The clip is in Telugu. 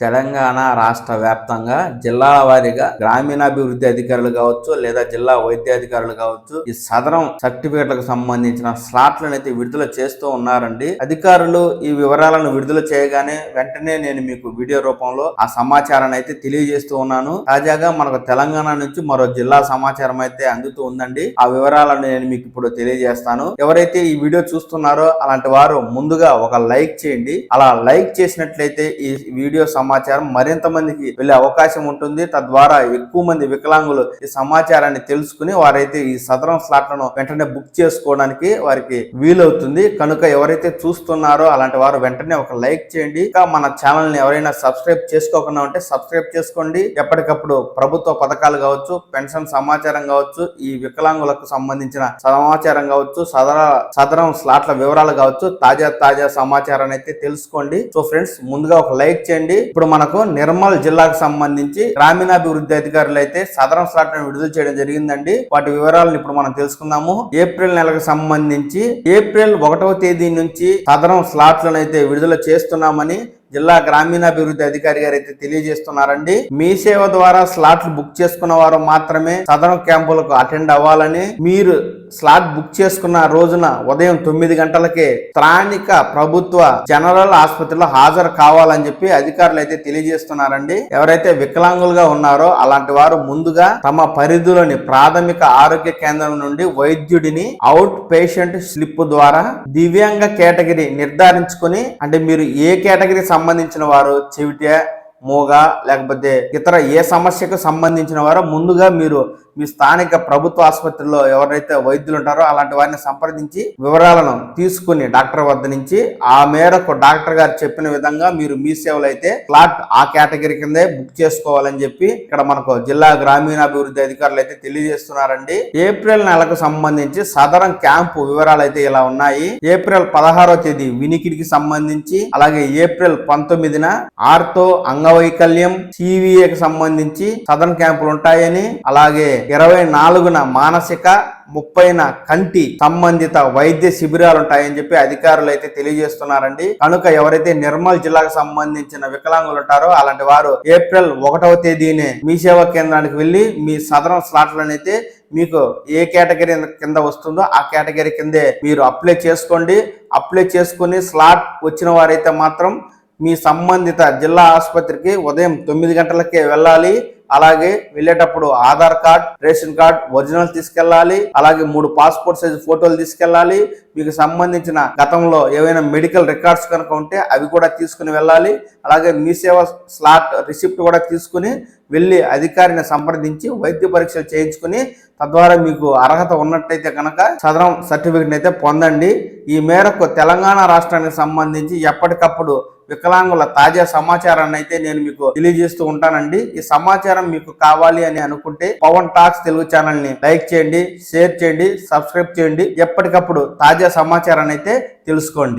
తెలంగాణ రాష్ట్ర వ్యాప్తంగా జిల్లాల వారీగా గ్రామీణాభివృద్ధి అధికారులు కావచ్చు లేదా జిల్లా వైద్యాధికారులు కావచ్చు ఈ సదరం సర్టిఫికెట్లకు సంబంధించిన స్లాట్లను అయితే విడుదల చేస్తూ ఉన్నారండి. అధికారులు ఈ వివరాలను విడుదల చేయగానే వెంటనే నేను మీకు వీడియో రూపంలో ఆ సమాచారాన్ని అయితే తెలియజేస్తూ ఉన్నాను. తాజాగా మనకు తెలంగాణ నుంచి మరో జిల్లా సమాచారం అయితే అందుతూ ఉందండి. ఆ వివరాలను నేను మీకు ఇప్పుడు తెలియజేస్తాను. ఎవరైతే ఈ వీడియో చూస్తున్నారో అలాంటి వారు ముందుగా ఒక లైక్ చేయండి. అలా లైక్ చేసినట్లయితే ఈ వీడియో సమాచారం మరింత మందికి వెళ్ళే అవకాశం ఉంటుంది. తద్వారా ఎక్కువ మంది వికలాంగులు ఈ సమాచారాన్ని తెలుసుకుని వారైతే ఈ సదరం స్లాట్లను వెంటనే బుక్ చేసుకోవడానికి వారికి వీలవుతుంది. కనుక ఎవరైతే చూస్తున్నారో అలాంటి వారు వెంటనే ఒక లైక్ చేయండి. ఇంకా మన ఛానల్ని ఎవరైనా సబ్స్క్రైబ్ చేసుకోకుండా ఉంటే సబ్స్క్రైబ్ చేసుకోండి. ఎప్పటికప్పుడు ప్రభుత్వ పథకాలు కావచ్చు పెన్షన్ సమాచారం కావచ్చు ఈ వికలాంగులకు సంబంధించిన సమాచారం కావచ్చు సదర సదరం స్లాట్ల వివరాలు కావచ్చు తాజా తాజా సమాచారాన్ని అయితే తెలుసుకోండి. సో ఫ్రెండ్స్ ముందుగా ఒక లైక్ చేయండి. ఇప్పుడు మనకు నిర్మల్ జిల్లాకు సంబంధించి గ్రామీణాభివృద్ధి అధికారులు అయితే సదరం స్లాట్లను విడుదల చేయడం జరిగిందండి. వాటి వివరాలను ఇప్పుడు మనం తెలుసుకుందాము. ఏప్రిల్ నెలకు సంబంధించి ఏప్రిల్ ఒకటవ తేదీ నుంచి సదరం స్లాట్లను అయితే విడుదల చేస్తున్నామని జిల్లా గ్రామీణాభివృద్ధి అధికారి గారు అయితే తెలియజేస్తున్నారండి. మీ సేవ ద్వారా స్లాట్లు బుక్ చేసుకున్న వారు మాత్రమే సదరం క్యాంపులకు అటెండ్ అవ్వాలని మీరు స్లాట్ బుక్ చేసుకున్న రోజున ఉదయం తొమ్మిది గంటలకే స్థానిక ప్రభుత్వ జనరల్ ఆసుపత్రిలో హాజరు కావాలని చెప్పి అధికారులు అయితే తెలియజేస్తున్నారండి. ఎవరైతే వికలాంగులుగా ఉన్నారో అలాంటి వారు ముందుగా తమ పరిధిలోని ప్రాథమిక ఆరోగ్య కేంద్రం నుండి వైద్యుడిని అవుట్ పేషెంట్ స్లిప్ ద్వారా దివ్యాంగ కేటగిరీ నిర్ధారించుకొని అంటే మీరు ఏ కేటగిరీ సంబంధించిన వారు చెవిటే మూగ లేకపోతే ఇతర ఏ సమస్యకు సంబంధించిన వారో ముందుగా మీరు మీ స్థానిక ప్రభుత్వ ఆసుపత్రిలో ఎవరైతే వైద్యులు ఉంటారో అలాంటి వారిని సంప్రదించి వివరాలను తీసుకుని డాక్టర్ వద్ద నుంచి ఆ మేరకు డాక్టర్ గారు చెప్పిన విధంగా మీరు మీ సేవలు అయితే ఫ్లాట్ ఆ కేటగిరీ కిందే బుక్ చేసుకోవాలని చెప్పి ఇక్కడ మనకు జిల్లా గ్రామీణాభివృద్ధి అధికారులు అయితే తెలియజేస్తున్నారండి. ఏప్రిల్ నెలకు సంబంధించి సదరం క్యాంపు వివరాలు అయితే ఇలా ఉన్నాయి. ఏప్రిల్ పదహారో తేదీ వినికిడికి సంబంధించి అలాగే ఏప్రిల్ పంతొమ్మిదిన ఆర్తో అంగవైకల్యం సివిఏకి సంబంధించి సదరన్ క్యాంపులు ఉంటాయని అలాగే ఇరవై నాలుగున మానసిక ముప్పైన కంటి సంబంధిత వైద్య శిబిరాలు ఉంటాయని చెప్పి అధికారులు అయితే తెలియజేస్తున్నారండి. కనుక ఎవరైతే నిర్మల్ జిల్లాకు సంబంధించిన వికలాంగులు ఉంటారో అలాంటి వారు ఏప్రిల్ ఒకటవ తేదీనే మీ సేవా కేంద్రానికి వెళ్ళి మీ సదరం స్లాట్లనైతే మీకు ఏ కేటగిరీ కింద వస్తుందో ఆ కేటగిరీ కిందే మీరు అప్లై చేసుకోండి. అప్లై చేసుకుని స్లాట్ వచ్చిన వారైతే మాత్రం మీ సంబంధిత జిల్లా ఆసుపత్రికి ఉదయం తొమ్మిది గంటలకే వెళ్ళాలి. అలాగే వెళ్ళేటప్పుడు Aadhaar card ration card original తీసుకెళ్ళాలి అలాగే మూడు పాస్పోర్ట్ సైజ్ ఫోటోలు తీసుకెళ్ళాలి. మీకు సంబంధించిన గతంలో ఏవైనా మెడికల్ రికార్డ్స్ కనుక ఉంటే అవి కూడా తీసుకుని వెళ్ళాలి. అలాగే మీ సేవ స్లాట్ రిసిప్ట్ కూడా తీసుకుని వెళ్ళి అధికారిని సంప్రదించి వైద్య పరీక్షలు చేయించుకుని తద్వారా మీకు అర్హత ఉన్నట్టయితే కనుక సదరం సర్టిఫికెట్ అయితే పొందండి. ఈ మేరకు తెలంగాణ రాష్ట్రానికి సంబంధించి ఎప్పటికప్పుడు వికలాంగుల తాజా సమాచారాన్ని అయితే నేను మీకు తెలియజేస్తూ ఉంటానండి. ఈ సమాచారం మీకు కావాలి అని అనుకుంటే పవన్ టాక్స్ తెలుగు ఛానల్ని లైక్ చేయండి షేర్ చేయండి సబ్స్క్రైబ్ చేయండి. ఎప్పటికప్పుడు తాజా సమాచారాన్ని అయితే తెలుసుకోండి.